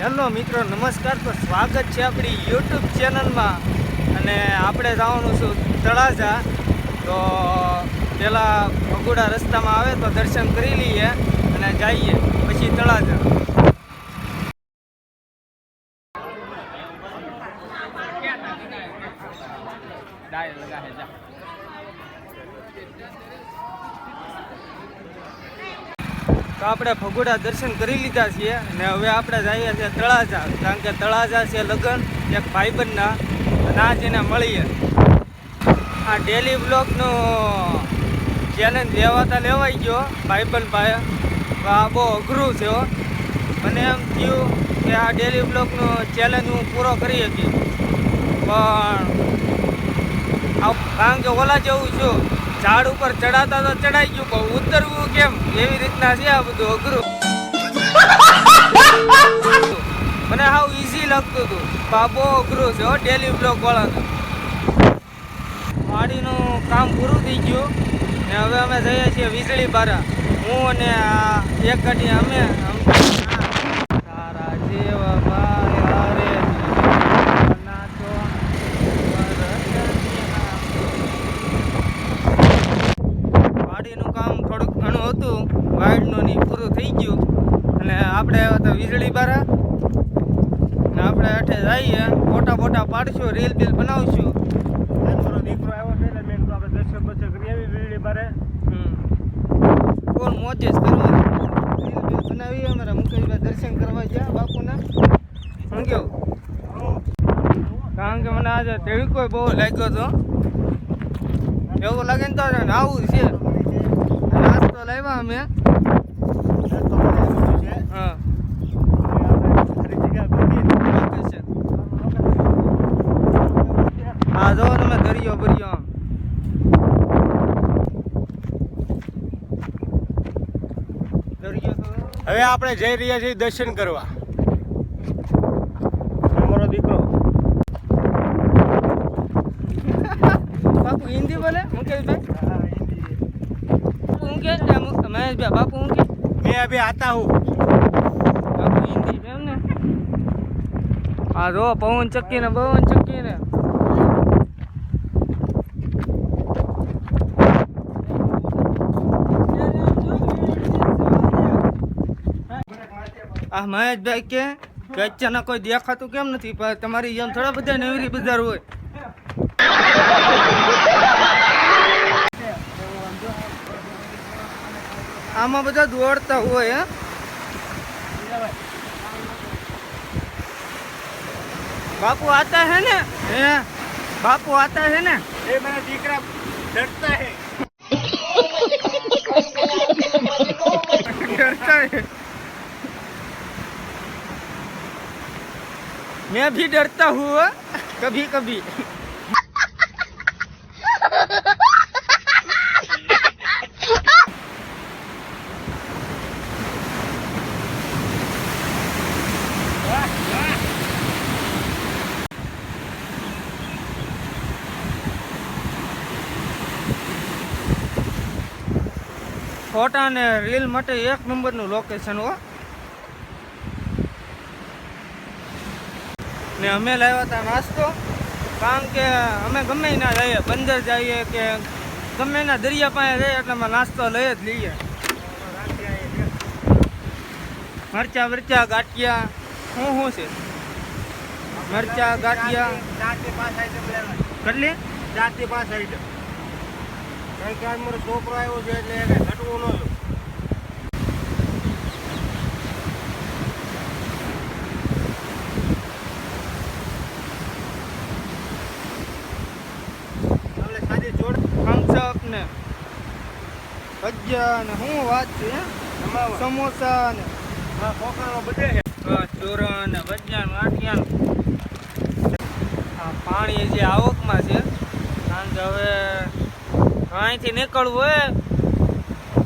Hello મિત્રો, નમસ્કાર. તો સ્વાગત છે આપણી યુટ્યુબ ચેનલમાં અને આપણે જવાનું છું તળાજા. તો પહેલાં ભગુડા રસ્તામાં આવે તો દર્શન કરી લઈએ અને જઈએ. પછી તળાજા. તો આપણે ભગોડા દર્શન કરી લીધા છીએ અને હવે આપણે જઈએ છીએ તળાજા. કારણ કે તળાજા છે લગ્ન એક ભાઈબંધના. અને આ જેને મળીએ. આ ડેલી બ્લોકનું ચેલેન્જ લેવાતા લેવાઈ ગયો ભાઈબંધ ભાઈ. આ બહુ અઘરું છે. મને એમ થયું કે આ ડેલી બ્લોકનો ચેલેન્જ હું પૂરો કરી શકી પણ કારણ કે ઓલા જેવું છું. ઝાડ ઉપર ચડાતા તો ચડાઈ ગયું, પણ ઉતરવું કેમ? એવી રીતના છે આ બધું અઘરું. મને હાવ ઈઝી લાગતું હતું. બાબો અઘરું છે હો ડેલી બ્લોક વાળાનું. વાડીનું કામ પૂરું થઈ ગયું. ને હવે અમે જઈએ છીએ વીજળી બારા. હું અને આ એક ઘટી અમે. તારા જેવા ભાઈ હતું વાઇડનું ની પૂરું થઈ ગયું. અને આપણે આવ્યા હતા વીજળી બારા. ને આપણે અઠે જઈએ મોટા મોટા પાડશું રીલ બીલ બનાવશું. દીકરો આવ્યો છે એટલે મેં આપણે દર્શન બર્શન કરી આવી વીજળી બારે. ફૂલ મોજે જ કરવાની રીલ બીલ બનાવી અમારા મુકેશભાઈ દર્શન કરવા ગયા બાપુના. શું કેવું? કારણ કે મને આજે તડકો બહુ લાગ્યો હતો. એવું લાગે ને તો આવું છે. નાસ્તો લાવ્યા અમે હા લોકેશન હા જો તમે દરિયો ભર્યો આમ દરિયો તો હવે આપણે જઈ રહ્યા છીએ દર્શન કરવા. અમારો દીકરો. બાપુ હિન્દી બોલે? મુકેશભાઈ બાપુ હું કે મહેશભાઈ બાપુ હું કે મેં અભી આતા હું. બાપુ હિન્દી છે એમ ને હા જો પવન ચક્કી ને પવન ચક્કી ને આ મહેશભાઈ કે કે અચાનક કોઈ દેખાતું કેમ નથી પણ તમારી જેમ થોડા બધા નેવરી બજાર હોય આમાં બધા દોડતા હોય બાપુ આતા હે ને હે બાપુ આતા હે ને એ મારા દીકરા ડરતા હે ડરતા હે मैं भी डरता हूँ कभी कभी ફોટા અને રીલ માટે એક નંબરનું લોકેશન હો ને અમે લાવ્યા હતા નાસ્તો. કારણ કે અમે ગમે ના જઈએ, બંદર જઈએ કે ગમે ના દરિયા પાસે જઈએ એટલે અમે નાસ્તો લઈ જ લઈએ. મરચા વરચા ગાંઠિયા શું શું છે? મરચા, ગાંઠિયા. કેટલી? જાતે પાસ આઈટમ કારણ કે છોકરો આવ્યો છે એટલે એને ઘટવું ન જો આપણે સાદી જોડ થમ્સઅપ ને ભજીયા ને શું વાત છે? સમોસા ને. હા કોકરાનો બધે છે. ચોરણ ને ભજીયા ગાંઠિયા આ પાણી જે આવકમાં છે કારણ કે હવે અહીંથી નીકળવું હોય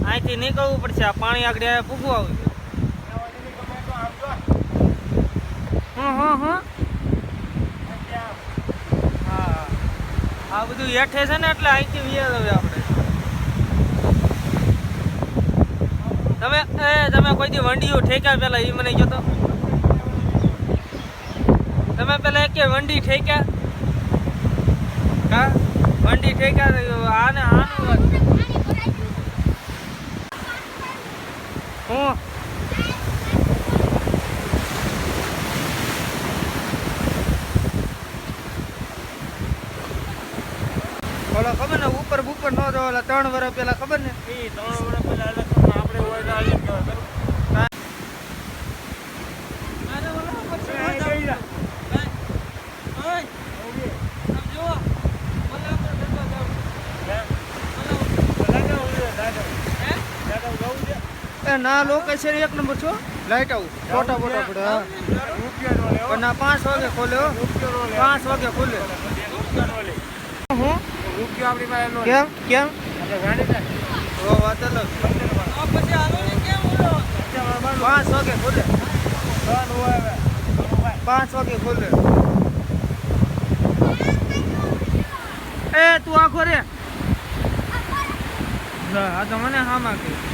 અહીંથી નીકળવું પડશે. આ પાણી આગળ પૂગવું આવ્યું હં હં હા. આ બધું હેઠે છે ને એટલે અહીંથી વ્યાજ હવે આપણે. તમે એ તમે કોઈ દી વંડીઓ ઠેક્યા પેલા એ મને કહો તો. તમે પેલા એક વંડી ઠેક્યા? હા? વંડી ઠેક્યા આને આનું હું? ખબર ને ઉપર ઉપર નો જો ત્રણ વર્ષ પેલા ખબર ને? એ ત્રણ વર્ષ પહેલા ના લોકેશન એક નંબર છો. લાઈટ આવું ફોટા ફોટા પડે નો લેવો. પણ ના પાંચ વાગે ખોલ્યો. પાંચ વાગે ખોલ્યો. હું? કેમ? કેમ? ગાડી વાત અલગ. પાંચ વાગે ખુલે. પાંચ વાગે ખુલે. એ, તું આખો રે. આ તો મને હા કે